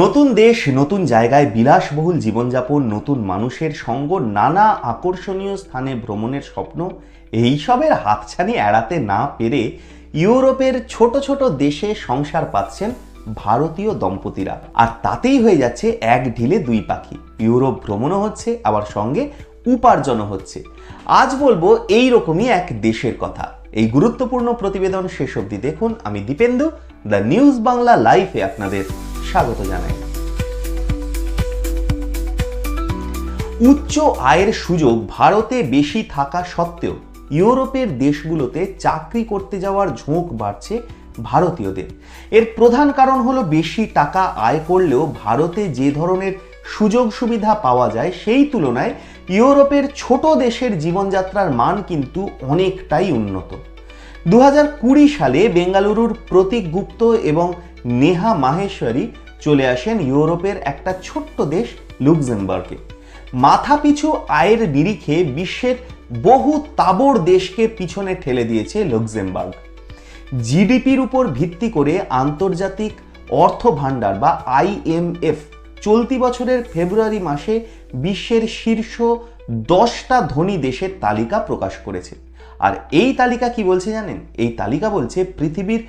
নতুন দেশ, নতুন জায়গায় বিলাসবহুল জীবনযাপন, নতুন মানুষের সঙ্গ, নানা আকর্ষণীয় স্থানে ভ্রমণের স্বপ্ন, এইসবের হাতছানি এড়াতে না পেরে ইউরোপের ছোট ছোট দেশে সংসার পাচ্ছেন ভারতীয় দম্পতিরা। আর তাতেই হয়ে যাচ্ছে এক ঢিলে দুই পাখি। ইউরোপ ভ্রমণও হচ্ছে, আবার সঙ্গে উপার্জনও হচ্ছে। আজ বলব এই রকমই এক দেশের কথা। এই গুরুত্বপূর্ণ প্রতিবেদন শেষ অবধি দেখুন। আমি দীপেন্দু, দ্য নিউজ বাংলা লাইফে আপনাদের স্বাগত জানাই। উচ্চ আয়ের সুযোগ ভারতে বেশি থাকা সত্ত্বেও ইউরোপের দেশগুলোতে চাকরি করতে যাওয়ার ঝোঁক বাড়ছে ভারতীয়দের। এর প্রধান কারণ হলো বেশি টাকা আয় করলেও ভারতে যে ধরনের সুযোগ সুবিধা পাওয়া যায় সেই তুলনায় ইউরোপের ছোট দেশের জীবনযাত্রার মান কিন্তু অনেকটাই উন্নত। দু হাজার কুড়ি সালে বেঙ্গালুরুর প্রতীক গুপ্ত এবং নেহা মাহেশ্বরী চলে আসেন ইউরোপের একটা ছোট্ট দেশ লুক্সেমবার্গে। মাথাপিছু আয়ের নিরিখে বিশ্বের বহু তাবড় দেশকে পিছনে ঠেলে দিয়েছে লুক্সেমবার্গ। জিডিপির উপর ভিত্তি করে আন্তর্জাতিক অর্থ ভাণ্ডার বা আইএমএফ চলতি বছরের ফেব্রুয়ারি মাসে বিশ্বের শীর্ষ দশটা ধনী দেশের তালিকা প্রকাশ করেছে। আর এই তালিকা কি বলছে জানেন? এই তালিকা বলছে পৃথিবীর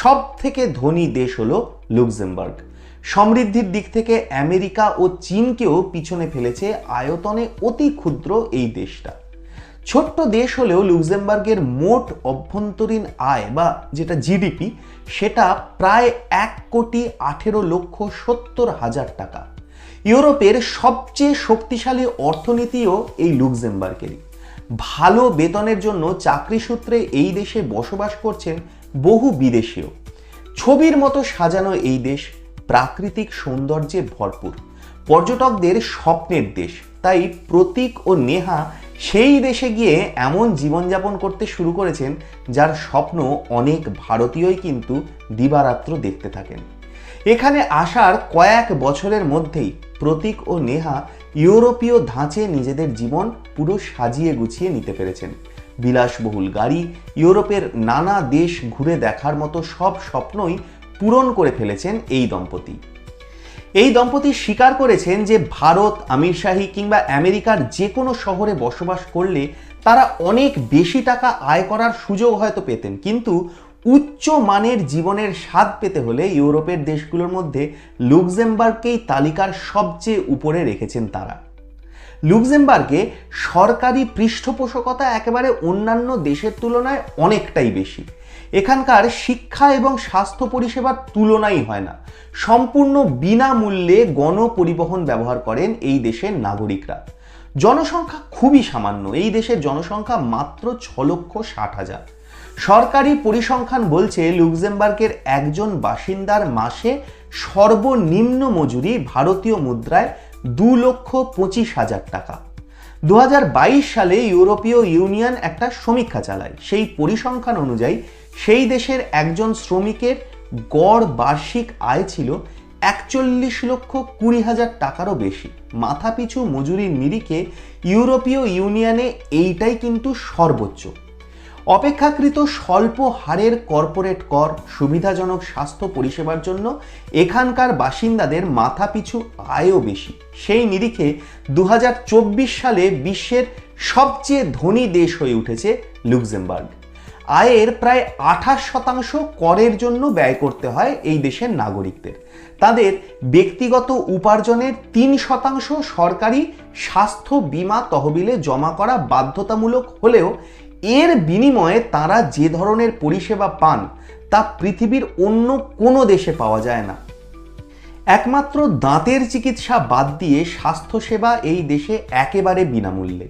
সব থেকে ধনী দেশ হলো লুক্সেমবার্গ। সমৃদ্ধির দিক থেকে আমেরিকা ও চীনকেও পিছনে ফেলেছে আয়তনে অতি ক্ষুদ্র এই দেশটা। ছোট্ট দেশ হলেও লুক্সেমবার্গের মোট অভ্যন্তরীণ আয় বা যেটা জিডিপি, সেটা প্রায় এক কোটি আঠেরো লক্ষ সত্তর হাজার টাকা। ইউরোপের সবচেয়ে শক্তিশালী অর্থনীতিও এই লুক্সেমবার্গেরই। ভালো বেতনের জন্য চাকরি সূত্রে এই দেশে বসবাস করছেন বহু বিদেশিও। ছবির মতো সাজানো এই দেশ প্রাকৃতিক সৌন্দর্যে ভরপুর। পর্যটকদের স্বপ্নের দেশ। তাই প্রতীক ও নেহা সেই দেশে গিয়ে এমন জীবনযাপন করতে শুরু করেছেন, যার স্বপ্ন অনেক ভারতীয়ই কিন্তু দিবারাত্র দেখতে থাকেন। এখানে আসার কয়েক বছরের মধ্যেই প্রতীক ও নেহা ইউরোপীয় ধাঁচে নিজেদের জীবন পুরো সাজিয়ে গুছিয়ে নিতে পেরেছেন। বিলাসবহুল গাড়ি, ইউরোপের নানা দেশ ঘুরে দেখার মতো সব স্বপ্নই পূরণ করে ফেলেছেন এই দম্পতি। এই দম্পতি স্বীকার করেছেন যে ভারত আমিরশাহী কিংবা আমেরিকার যে কোনো শহরে বসবাস করলে তারা অনেক বেশি টাকা আয় করার সুযোগ হয়তো পেতেন। কিন্তু উচ্চ মানের জীবনের স্বাদ পেতে হলে ইউরোপের দেশগুলোর মধ্যে লুক্সেমবার্গকেই তালিকার সবচেয়ে উপরে রেখেছেন তারা। লুক্সেমবার্গে সরকারি পৃষ্ঠপোষকতা একেবারে অন্যান্য দেশের তুলনায় অনেকটাই বেশি। এখানকার শিক্ষা এবং স্বাস্থ্য পরিষেবার তুলনাই হয় না। সম্পূর্ণ বিনামূল্যে গণপরিবহন ব্যবহার করেন এই দেশের নাগরিকরা। জনসংখ্যা খুবই সামান্য। এই দেশের জনসংখ্যা মাত্র ছ লক্ষ ষাট হাজার। সরকারি পরিসংখ্যান বলছে লুক্সেমবার্গের একজন বাসিন্দার মাসে সর্বনিম্ন মজুরি ভারতীয় মুদ্রায় দু লক্ষ পঁচিশ হাজার টাকা। দু হাজার বাইশ সালে ইউরোপীয় ইউনিয়ন একটা সমীক্ষা চালায়। সেই পরিসংখ্যান অনুযায়ী সেই দেশের একজন শ্রমিকের গড় বার্ষিক আয় ছিল একচল্লিশ লক্ষ কুড়ি হাজার টাকারও বেশি। মাথাপিছু মজুরির নিরিখে ইউরোপীয় ইউনিয়নে এইটাই কিন্তু সর্বোচ্চ। অপেক্ষাকৃত স্বল্প হারের কর্পোরেট কর সুবিধাজনক স্বাস্থ্য পরিষেবার জন্য এখানকার বাসিন্দাদের মাথাপিছু আয়ও বেশি। সেই নিরিখে দু হাজার চব্বিশ সালে বিশ্বের সবচেয়ে ধনী দেশ হয়ে উঠেছে লুক্সেমবার্গ। আয়ের প্রায় আঠাশ শতাংশ করের জন্য ব্যয় করতে হয় এই দেশের নাগরিকদের। তাদের ব্যক্তিগত উপার্জনের তিন শতাংশ সরকারি স্বাস্থ্য বীমা তহবিলে জমা করা বাধ্যতামূলক হলেও এর বিনিময়ে তারা যে ধরনের পরিষেবা পান তা পৃথিবীর অন্য কোনো দেশে পাওয়া যায় না। একমাত্র দাঁতের চিকিৎসা বাদ দিয়ে স্বাস্থ্যসেবা এই দেশে একেবারে বিনামূল্যে।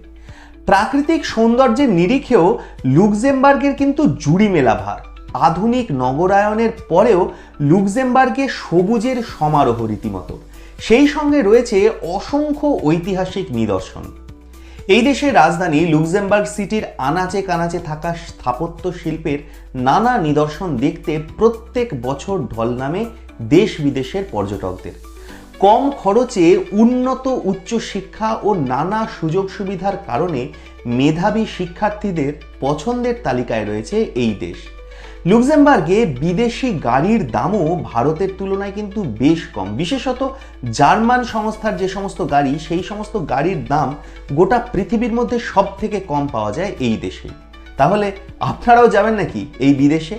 প্রাকৃতিক সৌন্দর্যের নিরিখেও লুক্সেমবার্গের কিন্তু জুড়ি মেলা ভার। আধুনিক নগরায়নের পরেও লুক্সেমবার্গে সবুজের সমারোহ রীতিমতো। সেই সঙ্গে রয়েছে অসংখ্য ঐতিহাসিক নিদর্শন। এই দেশের রাজধানী লুক্সেমবার্গ সিটির আনাচে কানাচে থাকা স্থাপত্য শিল্পের নানা নিদর্শন দেখতে প্রত্যেক বছর ঢল নামে দেশ বিদেশের পর্যটকদের। কম খরচে উন্নত উচ্চশিক্ষা ও নানা সুযোগ সুবিধার কারণে মেধাবী শিক্ষার্থীদের পছন্দের তালিকায় রয়েছে এই দেশ। লুক্সেমবার্গে বিদেশি গাড়ির দামও ভারতের তুলনায় কিন্তু বেশ কম। বিশেষত জার্মান সংস্থার যে সমস্ত গাড়ি, সেই সমস্ত গাড়ির দাম গোটা পৃথিবীর মধ্যে সব থেকে কম পাওয়া যায় এই দেশে। তাহলে আপনারাও যাবেন নাকি এই বিদেশে?